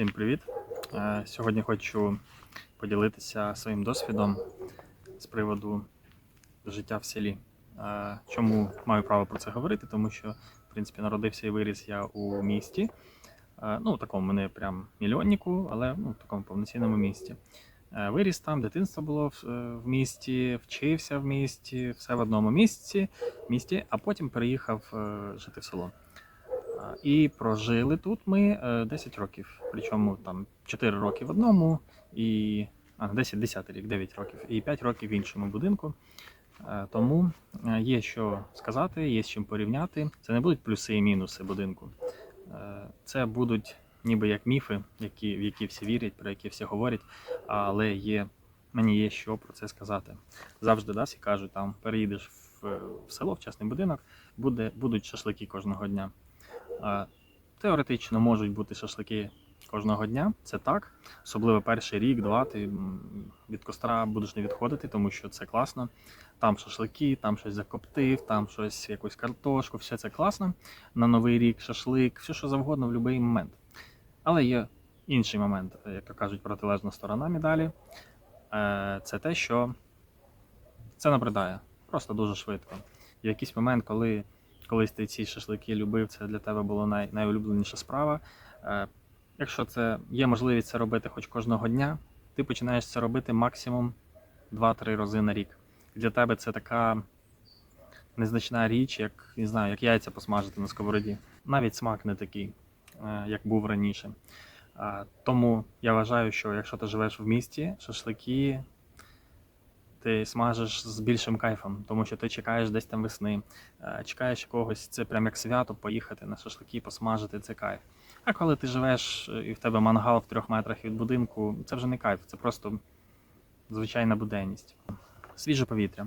Всім привіт! Е, Сьогодні хочу поділитися своїм досвідом з приводу життя в селі. Е, Чому маю право про це говорити? Тому що, в принципі, народився і виріс я у місті. Е, Ну, такому не прям мільйоннику, але ну, в такому повноцінному місті. Виріс там, дитинство було в, місті, вчився в місті, все в одному місці, місті, а потім переїхав жити в село. А, І прожили тут ми е, 10 років. Причому там 4 роки в одному, і а, 10, 10 рік, 9 років, і 5 років в іншому будинку. Е, Тому е, є що сказати, є з чим порівняти. Це не будуть плюси і мінуси будинку. Е, Це будуть ніби як міфи, які, в які всі вірять, про які всі говорять, але є, мені є що про це сказати. Завжди да, всі кажуть, там переїдеш в, в село, в частний будинок, буде, будуть шашлики кожного дня. Теоретично можуть бути шашлики кожного дня, це так. Особливо перший рік, два, ти від костра будеш не відходити, тому що це класно. Там шашлики, там щось закоптив, там щось, якусь картошку, все це класно. На новий рік шашлик, все що завгодно в будь-який момент. Але є інший момент, е, як то кажуть, протилежна сторона медалі. Е, Це те, що це набридає просто дуже швидко. В якийсь момент, коли колись ти ці шашлики любив, це для тебе було най, найулюбленіша справа. Е, якщо це є можливість це робити хоч кожного дня, ти починаєш це робити максимум 2-3 рази на рік. Для тебе це така незначна річ, як не знаю, як яйця посмажити на сковороді. Навіть смак не такий, е, як був раніше. Е, тому я вважаю, що якщо ти живеш в місті, шашлики ти смажиш з більшим кайфом, тому що ти чекаєш десь там весни, е, чекаєш якогось, це прям як свято, поїхати на шашлики, посмажити це кайф. А коли ти живеш е, і в тебе мангал в трьох метрах від будинку, це вже не кайф, це просто звичайна буденність. Свіже повітря.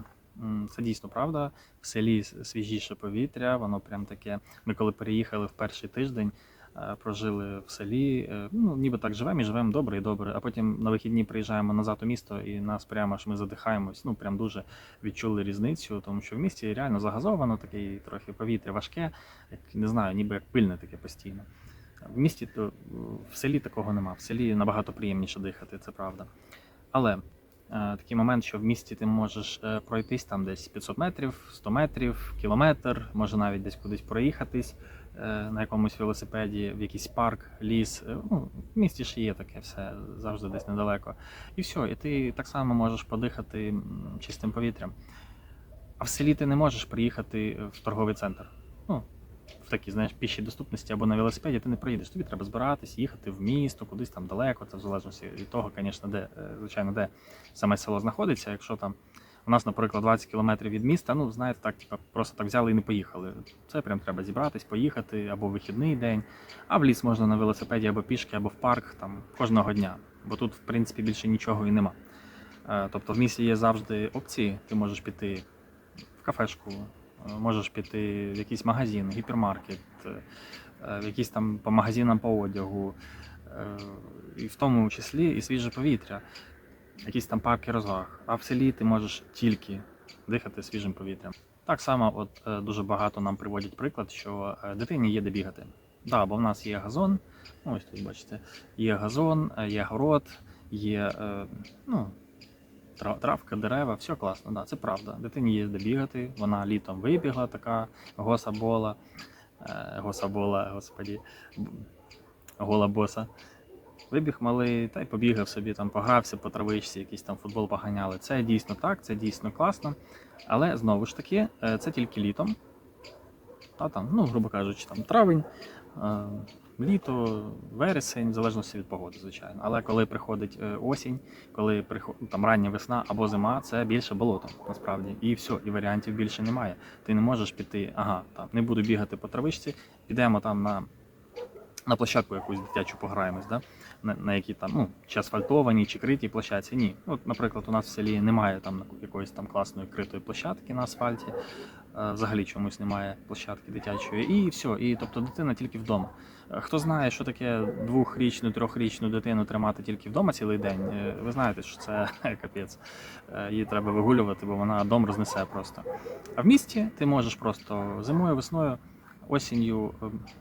Це дійсно правда. В селі свіжіше повітря, воно прям таке. Ми коли переїхали в перший тиждень, прожили в селі. е, Ну, ніби так живемо і живемо добре і добре. А потім на вихідні приїжджаємо назад у місто, і нас прямо аж ми задихаємось. Ну прям дуже відчули різницю, тому що в місті реально загазовано, таке трохи повітря важке, як не знаю, ніби як пильне таке постійно. В місті то в селі такого нема. В селі набагато приємніше дихати, це правда. Але е, такий момент, що в місті ти можеш е, пройтись там десь 500 метрів, 100 метрів, кілометр, може навіть десь кудись проїхатись е, на якомусь велосипеді, в якийсь парк, ліс. Е, Ну, в місті ж є таке все, завжди десь недалеко. І все, і ти так само можеш подихати чистим повітрям. А в селі ти не можеш приїхати в торговий центр. Ну, в такій, знаєш, пішій доступності або на велосипеді ти не проїдеш. Тобі треба збиратись, їхати в місто, кудись там далеко. Це в залежності від того, звісно, де, е, звичайно, де саме село знаходиться. Якщо там у нас, наприклад, 20 кілометрів від міста, ну знаєте, так, типа, просто так взяли і не поїхали. Це прям треба зібратись, поїхати або в вихідний день, а в ліс можна на велосипеді або пішки, або в парк там кожного дня. Бо тут, в принципі, більше нічого і нема. Е, Тобто в місті є завжди опції. Ти можеш піти в кафешку, е, можеш піти в якийсь магазин, гіпермаркет, е, в якісь там по магазинам по одягу, і в тому числі і свіже повітря, якісь там парки розваг. А в селі ти можеш тільки дихати свіжим повітрям. Так само, от е, дуже багато нам приводять приклад, що е, дитині є де бігати. Да, бо в нас є газон, ну, ось тут бачите, є газон, е, є город, є ну, травка, дерева, все класно, да, це правда. Дитині є де бігати, вона літом вибігла, така госа бола, е, госа бола, господі, гола боса. Вибіг малий та й побігав собі, там погрався по травичці, якийсь там футбол поганяли. Це дійсно так, це дійсно класно. Але знову ж таки, е, це тільки літом. Та там, ну, грубо кажучи, там травень, е, літо, вересень, в залежності від погоди, звичайно. Але коли приходить е, осінь, коли приходить там рання весна або зима, це більше болото насправді. І все, і варіантів більше немає. Ти не можеш піти, ага, там не буду бігати по травичці, підемо там на, на площадку якусь дитячу пограємось, да? На, на якій там, ну, чи асфальтованій, чи критій площадці. Ні. От, наприклад, у нас в селі немає там якоїсь там класної критої площадки на асфальті. Е, Взагалі чомусь немає площадки дитячої, і все. І тобто дитина тільки вдома. Е, Хто знає, що таке двохрічну, трьохрічну дитину тримати тільки вдома цілий день, е, ви знаєте, що це капець. Її треба вигулювати, бо вона дом рознесе просто. А в місті ти можеш просто зимою, весною осінню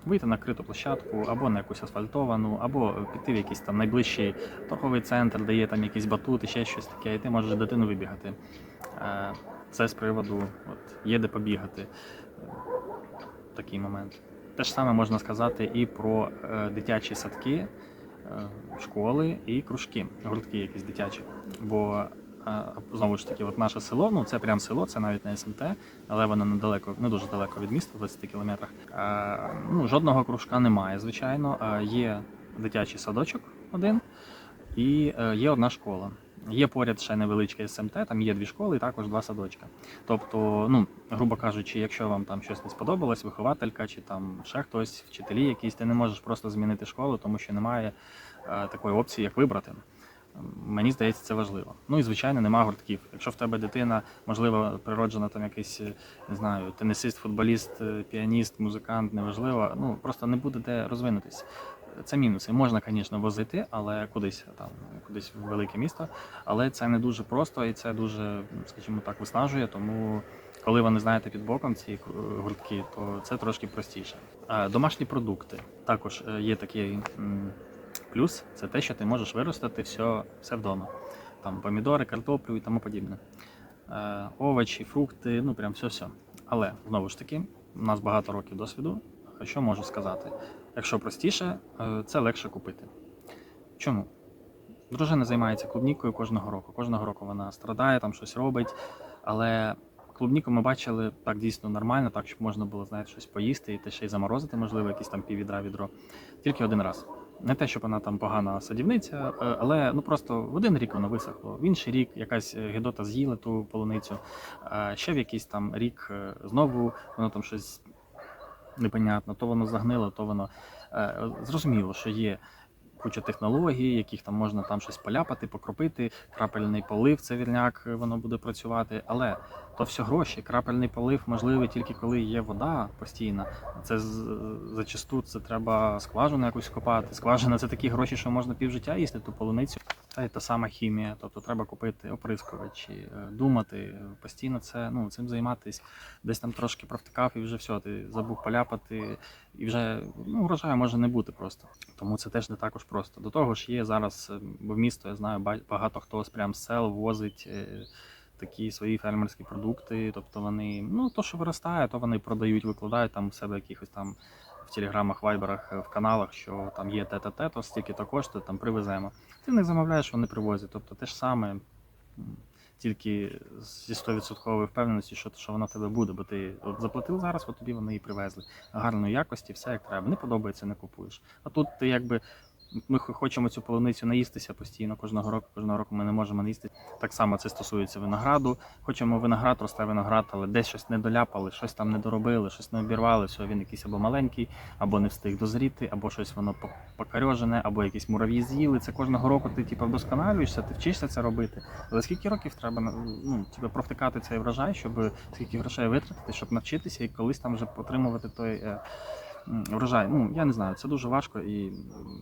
вийти на криту площадку або на якусь асфальтовану, або піти в якийсь там найближчий торговий центр, де є там якісь батути, ще щось таке, і ти можеш дитину вибігати. Е, Це з приводу от, є де побігати. Е, Такий момент. Те ж саме можна сказати і про е, дитячі садки, школи і кружки, гуртки якісь дитячі. Бо знову ж таки, от наше село, ну це прям село, це навіть не СМТ, але воно недалеко, не дуже далеко від міста, в 20 кілометрах. Ну, жодного кружка немає, звичайно. Є дитячий садочок один і е, є одна школа. Є поряд ще невеличке СМТ, там є дві школи і також два садочка. Тобто, ну, грубо кажучи, якщо вам там щось не сподобалось, вихователька чи там ще хтось, вчителі якісь, ти не можеш просто змінити школу, тому що немає е, такої опції, як вибрати. Мені здається, це важливо. Ну і звичайно, нема гуртків. Якщо в тебе дитина, можливо, природжена там якийсь, е, не знаю, тенісист, футболіст, е, піаніст, музикант, неважливо, ну просто не буде де розвинутись. Це мінуси. Можна, звісно, возити, але кудись там, кудись в велике місто. Але це не дуже просто і це дуже, скажімо так, виснажує. Тому, коли вони знаєте під боком ці гуртки, то це трошки простіше. Е, Домашні продукти також е, є такий м, плюс. Це те, що ти можеш виростити все, все вдома. Там помідори, картоплю і тому подібне. Е, Овочі, фрукти, ну прям все-все. Але знову ж таки, у нас багато років досвіду. Що можу сказати? Якщо простіше, е, це легше купити. Чому? Дружина займається клубнікою кожного року. Кожного року вона страдає, там щось робить. Але клубніку ми бачили так дійсно нормально, так щоб можна було знаєте, щось поїсти і те ще й заморозити, можливо, якісь там піввідра відро. Тільки один раз. Не те, щоб вона там погана садівниця, е, але ну просто в один рік воно висохло, в інший рік якась е, гидота з'їла ту полуницю, ще в якийсь там рік е, знову воно там щось непонятно, то воно загнило, то воно зрозуміло, що є куча технологій, яких там можна там щось поляпати, покропити, крапельний полив, це вірняк, воно буде працювати. Але то все гроші. Крапельний полив можливий тільки коли є вода постійна. Це зачасту це треба скважину якусь копати. Скважина це такі гроші, що можна півжиття їсти ту полуницю. Та й та сама хімія. Тобто треба купити оприскувачі, е, думати е, постійно це ну цим займатись. Десь там трошки провтикав і вже все, ти забув поляпати, і вже ну, врожаю може не бути просто. Тому це теж не також просто. До того ж, є зараз е, бо в місто, я знаю, ба- багато хто з прям з сел возить. Такі свої фермерські продукти, тобто вони, ну то, що виростає, то вони продають, викладають там у себе якихось там в телеграмах, вайберах, е, в каналах, що там є те та те, то стільки то коштує, там привеземо. Ти в них замовляєш, вони привозять. Тобто те ж саме, тільки зі 100% впевненості, що, що воно в тебе буде, бо ти от заплатив зараз, от тобі вони і привезли. Гарної якості, все як треба. Не подобається, не купуєш. А тут ти якби. Ми хочемо цю полуницю наїстися постійно кожного року. Кожного року ми не можемо наїсти. Так само це стосується винограду. Хочемо виноград, росте виноград, але десь щось не доляпали, щось там не доробили, щось не обірвали. Все, він якийсь або маленький, або не встиг дозріти, або щось воно по- покарьожене, або якісь мурав'ї з'їли. Це кожного року ти типу, вдосконалюєшся, ти вчишся це робити. Але скільки років треба ну, тебе провтикати цей врожай, щоб скільки грошей витратити, щоб навчитися і колись там вже отримувати той. Врожай, ну я не знаю, це дуже важко і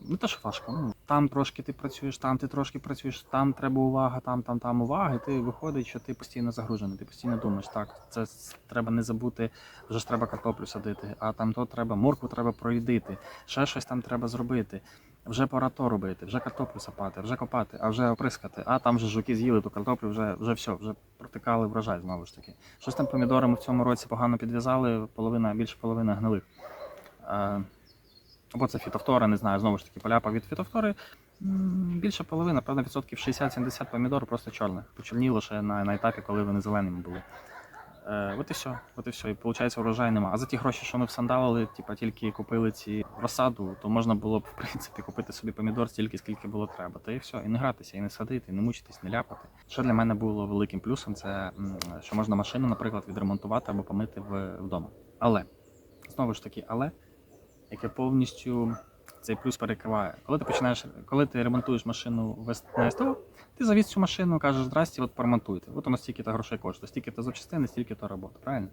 не те, що важко. Ну там трошки ти працюєш, там ти трошки працюєш, там треба увага, там, там, там увага. І ти виходить, що ти постійно загружений, ти постійно думаєш, так, це треба не забути, вже ж треба картоплю садити, а там то треба, моркву треба проїдити, ще щось там треба зробити. Вже пора то робити, вже картоплю сапати, вже копати, а вже оприскати. А там вже жуки з'їли ту картоплю, вже, вже все, вже протикали врожай знову ж таки. Щось там помідорами в цьому році погано підв'язали, половина, більше половини гнилих. Е, Або це фітофтора, не знаю, знову ж таки, поляпа від фітофтори. Більше половина, певно, відсотків 60-70 помідор просто чорних. Почорніло ще на, на етапі, коли вони зеленими були. Е, от і все, от і все. І виходить, врожаю нема. А за ті гроші, що ми всандалили, типа тільки купили ці розсаду, то можна було б, в принципі, купити собі помідор стільки, скільки було треба. Та і все, і не гратися, і не садити, і не мучитись, не ляпати. Що для мене було великим плюсом, це що можна машину, наприклад, відремонтувати або помити вдома. Але знову ж таки, але яке повністю цей плюс перекриває. Коли ти починаєш, коли ти ремонтуєш машину на СТО, ти завіз цю машину, кажеш, здрасте, от поремонтуйте. От воно стільки то грошей коштує, стільки то запчастини, стільки то робота, правильно?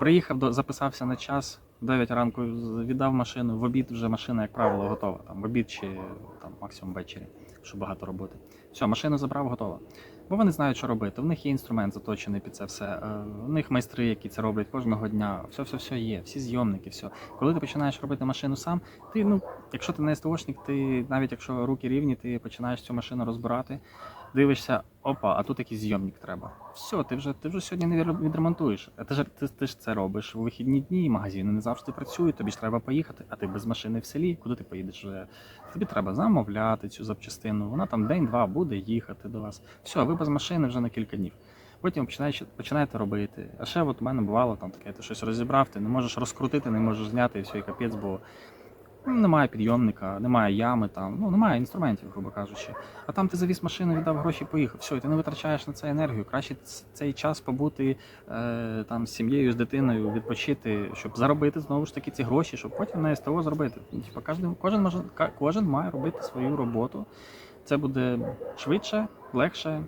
Приїхав, до, записався на час, в 9 ранку віддав машину, в обід вже машина, як правило, готова. Там, в обід чи там, максимум ввечері, що багато роботи. Все, машину забрав, готова. Бо вони знають, що робити. В них є інструмент заточений під це все. Е, У них майстри, які це роблять кожного дня. Все, все, все є, всі зйомники, все. Коли ти починаєш робити машину сам, ти ну, якщо ти не СТОшник, ти навіть якщо руки рівні, ти починаєш цю машину розбирати, дивишся, опа, а тут якийсь зйомник треба. Все, ти вже ти вже сьогодні не відремонтуєш. А ти ж ти, ти ж це робиш у вихідні дні, магазини не завжди працюють, тобі ж треба поїхати, а ти без машини в селі, куди ти поїдеш вже? Тобі треба замовляти цю запчастину. Вона там день-два буде їхати до вас. Все, ви без машини вже на кілька днів. Потім починаєте, починаєте робити. А ще от у мене бувало там таке, ти щось розібрав, ти не можеш розкрутити, не можеш зняти і все, і капець, бо немає підйомника, немає ями, там, ну немає інструментів, грубо кажучи. А там ти завіз машину, віддав гроші, поїхав. Все, і ти не витрачаєш на це енергію. Краще цей час побути е, там з сім'єю, з дитиною, відпочити, щоб заробити знову ж таки ці гроші, щоб потім на СТО зробити. Ну, Типа, кожен, кожен може кожен має робити свою роботу. Це буде швидше, легше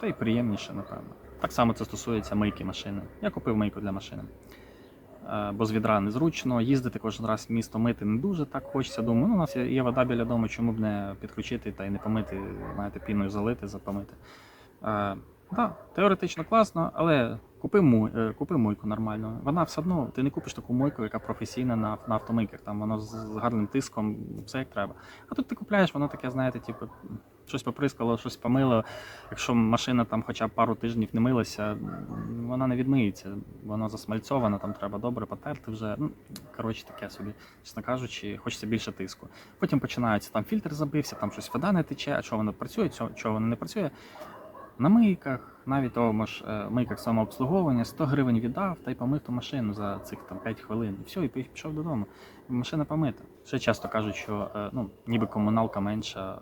та й приємніше, напевно. Так само це стосується мийки машини. Я купив мийку для машини. Е, Бо з відра незручно, їздити кожен раз місто мити не дуже так хочеться. Думаю, ну, у нас є- вода біля дому, чому б не підключити та й не помити, знаєте, піною залити, запомити. Е, да, теоретично класно, але купи, е, купи мойку нормальну. Вона все одно, ти не купиш таку мойку, яка професійна на, на автомийках. Там воно з, гарним тиском, все як треба. А тут ти купляєш, воно таке, знаєте, типу, щось поприскало, щось помило. Якщо машина там хоча б пару тижнів не милася, вона не відмиється. Вона засмальцьована, там треба добре потерти вже. Ну, коротше, таке собі, чесно кажучи, хочеться більше тиску. Потім починається там фільтр забився, там щось вода не тече, а чого воно працює, чого воно не працює. На мийках, навіть тому ж е, мийках самообслуговування, 100 гривень віддав та й помив ту машину за цих там 5 хвилин. І все, і пішов додому. Машина помита. Ще часто кажуть, що е, ну, ніби комуналка менша е,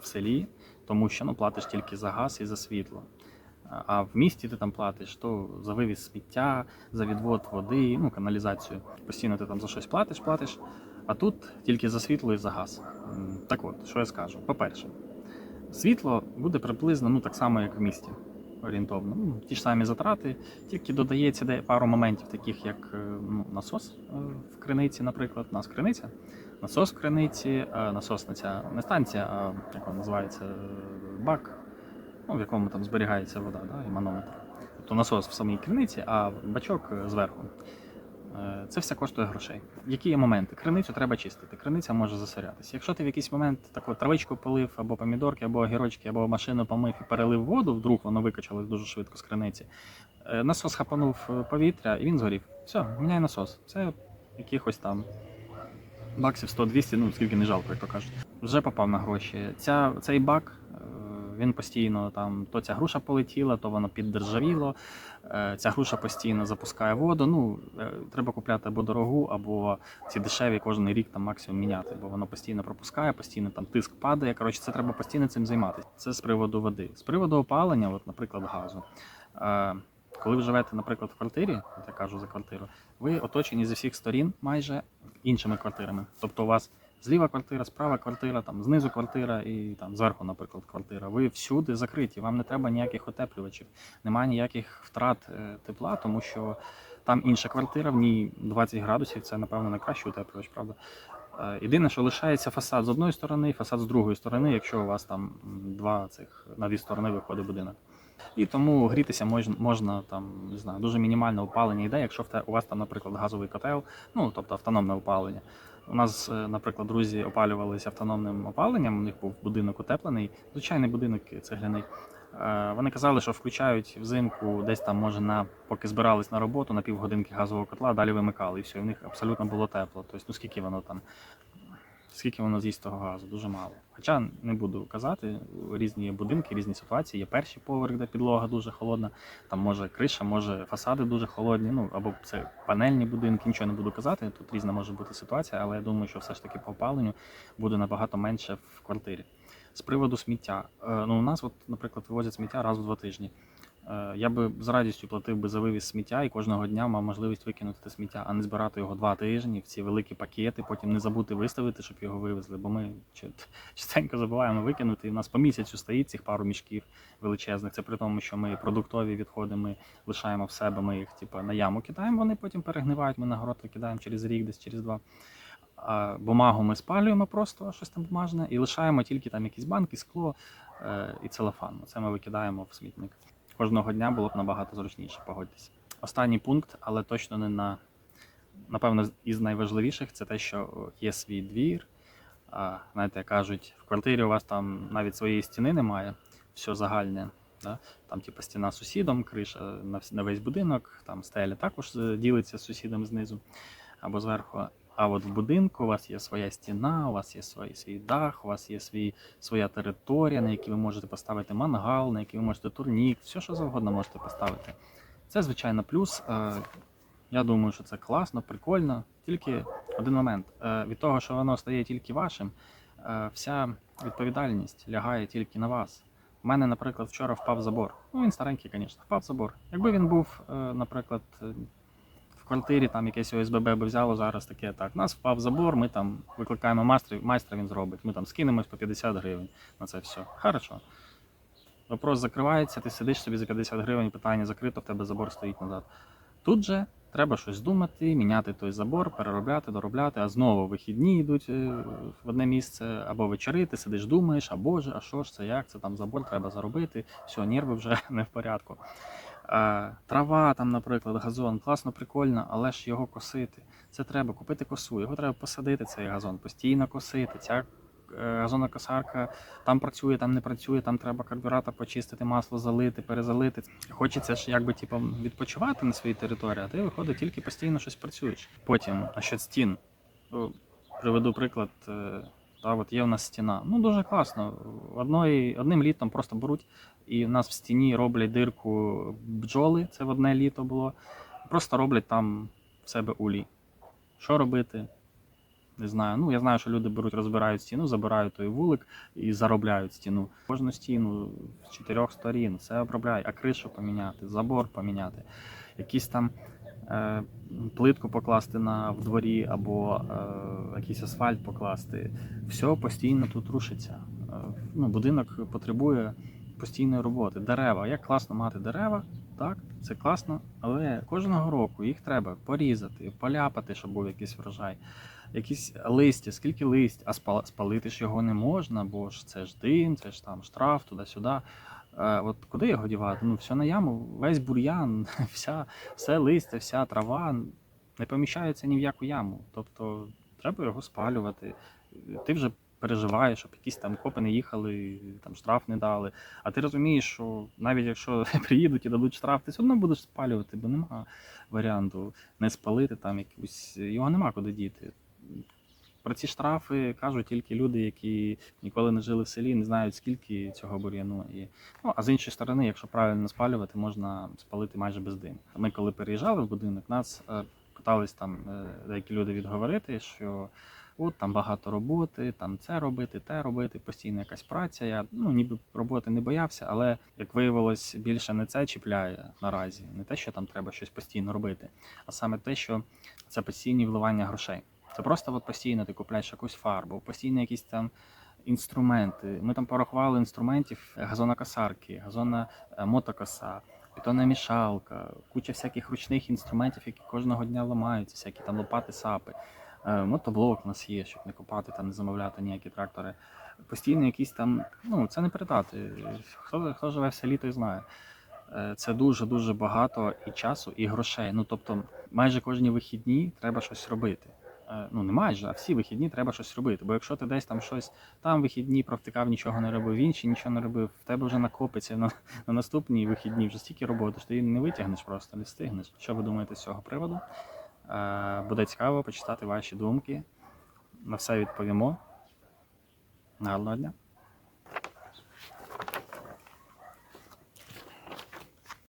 в селі, тому що ну, платиш тільки за газ і за світло. А в місті ти там платиш то за вивіз сміття, за відвод води, ну, каналізацію. Постійно ти там за щось платиш, платиш. А тут тільки за світло і за газ. Так от, що я скажу? По-перше, світло буде приблизно ну, так само, як в місті. Орієнтовно. Ну, ті ж самі затрати, тільки додається пару моментів, таких як е, ну, насос е, в криниці, наприклад. У нас криниця. Насос в криниці, е, насосна ця не станція, а як вона називається, бак, ну, в якому там зберігається вода, да, і манометр. Тобто насос в самій криниці, а бачок зверху. Е, Це все коштує грошей. Які є моменти? Криницю треба чистити. Криниця може засорятися. Якщо ти в якийсь момент таку травичку полив, або помідорки, або огірочки, або машину помив і перелив воду, вдруг воно викачалось дуже швидко з криниці. е, Насос хапанув е, повітря і він згорів. Все, міняй насос. Це якихось там баксів 100-200, ну скільки не жалко, як то кажуть. Вже попав на гроші. Ця, цей бак. Він постійно там то ця груша полетіла, то воно піддержавіло. Е, Ця груша постійно запускає воду. Ну е, треба купляти або дорогу, або ці дешеві кожен рік там максимум міняти, бо воно постійно пропускає, постійно там тиск падає. Коротше, це треба постійно цим займатися. Це з приводу води. З приводу опалення, от, наприклад, газу. Е, Коли ви живете, наприклад, в квартирі, я кажу за квартиру, ви оточені зі всіх сторін майже іншими квартирами. Тобто у вас зліва квартира, справа квартира, там знизу квартира і там зверху, наприклад, квартира. Ви всюди закриті, вам не треба ніяких отеплювачів, немає ніяких втрат е, тепла, тому що там інша квартира, в ній 20 градусів, це напевно найкращий утеплювач, правда. Е, Єдине, що лишається фасад з одної сторони, фасад з другої сторони, якщо у вас там два цих на дві сторони виходить будинок. І тому грітися можна, можна там, не знаю, дуже мінімальне опалення йде, якщо у вас там, наприклад, газовий котел, ну тобто автономне опалення. У нас, е, наприклад, друзі опалювалися автономним опаленням, у них був будинок утеплений, звичайний будинок цегляний. Е, Вони казали, що включають взимку десь там, може, на поки збирались на роботу на півгодинки газового котла, далі вимикали, і все, і в них абсолютно було тепло. Тобто, ну скільки воно там, скільки воно з'їсть того газу, дуже мало. Хоча не буду казати, різні будинки, різні ситуації. Є перший поверх, де підлога дуже холодна, там може криша, може фасади дуже холодні. Ну або це панельні будинки, нічого не буду казати. Тут різна може бути ситуація, але я думаю, що все ж таки по опаленню буде набагато менше в квартирі. З приводу сміття. Е, Ну, у нас, от, наприклад, вивозять сміття раз в два тижні. Е, Я би з радістю платив би за вивіз сміття і кожного дня мав можливість викинути те сміття, а не збирати його два тижні в ці великі пакети, потім не забути виставити, щоб його вивезли. Бо ми частенько забуваємо викинути. І в нас по місяцю стоїть цих пару мішків величезних. Це при тому, що ми продуктові відходи ми лишаємо в себе, ми їх типу, на яму кидаємо, вони потім перегнивають, ми на город викидаємо через рік, десь через два. А бумагу ми спалюємо просто щось там бумажне і лишаємо тільки там якісь банки, скло. е, і целофан. Це ми викидаємо в смітник. Кожного дня було б набагато зручніше, погодьтесь. Останній пункт, але точно не на напевно із найважливіших, це те, що є свій двір. Знаєте, кажуть, в квартирі у вас там навіть своєї стіни немає, все загальне. Да? Там, типу, стіна з сусідом, криша на весь будинок, там стеля також е, ділиться з сусідом знизу або зверху. А от в будинку у вас є своя стіна, у вас є свій, свій дах, у вас є свій, своя територія, на якій ви можете поставити мангал, на якій ви можете турнік, все, що завгодно можете поставити. Це, звичайно, плюс. Е, Я думаю, що це класно, прикольно. Тільки один момент. Е, Від того, що воно стає тільки вашим, е, вся відповідальність лягає тільки на вас. У мене, наприклад, вчора впав забор. Ну, він старенький, звісно, впав забор. Якби він був, наприклад, квартирі, там якесь ОСББ би взяло зараз таке так. Нас впав забор, ми там викликаємо майстра, майстра він зробить. Ми там скинемось по 50 гривень на це все. Хорошо. Вопрос закривається, ти сидиш собі за 50 гривень, питання закрито, в тебе забор стоїть назад. Тут же треба щось думати, міняти той забор, переробляти, доробляти, а знову вихідні йдуть е, в одне місце, або вечори, ти сидиш, думаєш, а боже, а що ж це, як це там забор треба заробити, все, нерви вже не в порядку. Е, трава, там, наприклад, газон, класно, прикольно, але ж його косити. Це треба купити косу, його треба посадити, цей газон, постійно косити. Ця е, газонна косарка там працює, там не працює, там треба карбюратор почистити, масло залити, перезалити. Хочеться ж якби типу, відпочивати на своїй території, а ти виходить тільки постійно щось працюєш. Потім, а що стін. Приведу приклад. е, Та, от є в нас стіна. Ну дуже класно. Одної, одним літом просто беруть і в нас в стіні роблять дирку бджоли, це в одне літо було. Просто роблять там в себе улій. Що робити? Не знаю. Ну, я знаю, що люди беруть, розбирають стіну, забирають той вулик і заробляють стіну. Кожну стіну з чотирьох сторін, все обробляють, а кришу поміняти, забор поміняти, якісь там е, плитку покласти на в дворі або е, якийсь асфальт покласти. Все постійно тут рушиться. Е, ну, будинок потребує постійної роботи. Дерева. Як класно мати дерева, так, це класно, але кожного року їх треба порізати, поляпати, щоб був якийсь врожай. Якісь листя, скільки листь, а спал- спалити ж його не можна, бо ж це ж дим, це ж там штраф, туди-сюди. Е, от куди його дівати? Ну, все на яму, весь бур'ян, вся, все листя, вся трава не поміщається ні в яку яму. Тобто треба його спалювати. Ти вже переживаєш, щоб якісь там копи не їхали, там штраф не дали. А ти розумієш, що навіть якщо приїдуть і дадуть штраф, ти все одно будеш спалювати, бо нема варіанту не спалити там якусь. Його нема куди діти. Про ці штрафи кажуть тільки люди, які ніколи не жили в селі, не знають скільки цього бур'яну. І, ну, а з іншої сторони, якщо правильно спалювати, можна спалити майже без диму. Ми коли переїжджали в будинок, нас е, питались там е, деякі люди відговорити, що от там багато роботи, там це робити, те робити, постійно якась праця. Я ну ніби роботи не боявся, але як виявилось, більше не це чіпляє наразі, не те, що там треба щось постійно робити, а саме те, що це постійні вливання грошей. Це просто от постійно ти купляєш якусь фарбу, постійно якісь там інструменти. Ми там порахували інструментів газонокосарки, газонна е, мотокоса, бетонна мішалка, куча всяких ручних інструментів, які кожного дня ламаються, всякі там лопати, сапи. Е, Мотоблок у нас є, щоб не купати, там не замовляти ніякі трактори. Постійно якісь там, ну це не передати. Хто, хто живе в селі, той знає. Е, Це дуже дуже багато і часу, і грошей. Ну тобто, майже кожні вихідні треба щось робити. Е, Ну не майже, а всі вихідні треба щось робити. Бо якщо ти десь там щось там вихідні провтикав, нічого не робив, інші нічого не робив, в тебе вже накопиться на, на наступні вихідні вже стільки роботи, що ти її не витягнеш просто, не встигнеш. Що ви думаєте з цього приводу? Е, Буде цікаво почитати ваші думки. На все відповімо. Гарного дня!